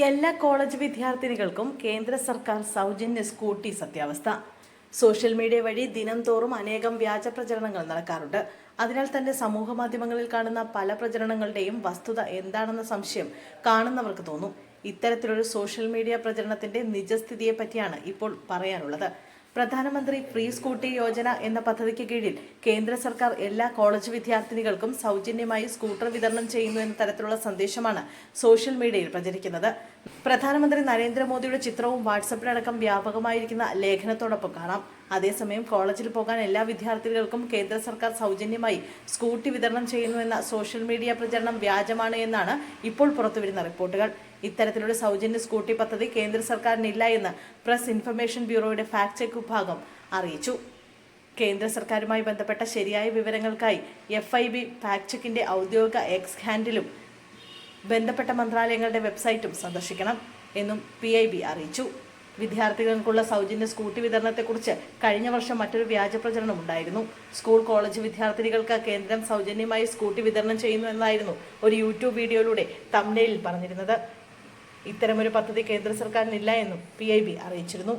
എല്ലാ കോളേജ് വിദ്യാർത്ഥിനികൾക്കും കേന്ദ്ര സർക്കാർ സൗജന്യ സ്കൂട്ടി സത്യാവസ്ഥ. സോഷ്യൽ മീഡിയ വഴി ദിനം തോറും അനേകം വ്യാജ പ്രചരണങ്ങൾ നടക്കാറുണ്ട്. അതിനാൽ തന്നെ സമൂഹ മാധ്യമങ്ങളിൽ കാണുന്ന പല പ്രചരണങ്ങളുടെയും വസ്തുത എന്താണെന്ന സംശയം കാണുന്നവർക്ക് തോന്നും. ഇത്തരത്തിലൊരു സോഷ്യൽ മീഡിയ പ്രചരണത്തിന്റെ നിജസ്ഥിതിയെ പറ്റിയാണ് ഇപ്പോൾ പറയാനുള്ളത്. പ്രധാനമന്ത്രി ഫ്രീ സ്കൂട്ടി യോജന എന്ന പദ്ധതിക്ക് കീഴിൽ കേന്ദ്ര സർക്കാർ എല്ലാ കോളേജ് വിദ്യാർത്ഥിനികൾക്കും സൗജന്യമായി സ്കൂട്ടർ വിതരണം ചെയ്യുന്നു എന്ന തരത്തിലുള്ള സന്ദേശമാണ് സോഷ്യൽ മീഡിയയിൽ പ്രചരിക്കുന്നത്. പ്രധാനമന്ത്രി നരേന്ദ്രമോദിയുടെ ചിത്രവും വാട്സപ്പിലടക്കം വ്യാപകമായിരിക്കുന്ന ലേഖനത്തോടൊപ്പം കാണാം. അതേസമയം കോളേജിൽ പോകാൻ എല്ലാ വിദ്യാർത്ഥികൾക്കും കേന്ദ്ര സർക്കാർ സൗജന്യമായി സ്കൂട്ടി വിതരണം ചെയ്യുന്നു എന്ന സോഷ്യൽ മീഡിയ പ്രചരണം വ്യാജമാണ് എന്നാണ് ഇപ്പോൾ പുറത്തുവരുന്ന റിപ്പോർട്ടുകൾ. ഇത്തരത്തിലൊരു സൗജന്യ സ്കൂട്ടി പദ്ധതി കേന്ദ്ര സർക്കാരിനില്ല എന്ന് പ്രസ് ഇൻഫർമേഷൻ ബ്യൂറോയുടെ ഫാക്ട് ചെക്ക് വിഭാഗം അറിയിച്ചു. കേന്ദ്ര സർക്കാരുമായി ബന്ധപ്പെട്ട ശരിയായ വിവരങ്ങൾക്കായി എഫ് ഐ ബി ഫാക്ട് ചെക്കിന്റെ ഔദ്യോഗിക എക്സ് ഹാൻഡിലും ബന്ധപ്പെട്ട മന്ത്രാലയങ്ങളുടെ വെബ്സൈറ്റും സന്ദർശിക്കണം എന്നും പി ഐ ബി അറിയിച്ചു. വിദ്യാർത്ഥികൾക്കുള്ള സൗജന്യ സ്കൂട്ടി വിതരണത്തെക്കുറിച്ച് കഴിഞ്ഞ വർഷം മറ്റൊരു വ്യാജ പ്രചരണം ഉണ്ടായിരുന്നു. സ്കൂൾ കോളേജ് വിദ്യാർത്ഥിനികൾക്ക് കേന്ദ്രം സൗജന്യമായി സ്കൂട്ടി വിതരണം ചെയ്യുന്നു എന്നായിരുന്നു ഒരു യൂട്യൂബ് വീഡിയോയിലൂടെ തമ്നയിൽ പറഞ്ഞിരുന്നത്. ഇത്തരമൊരു പദ്ധതി കേന്ദ്ര സർക്കാരിനില്ല എന്നും പി അറിയിച്ചിരുന്നു.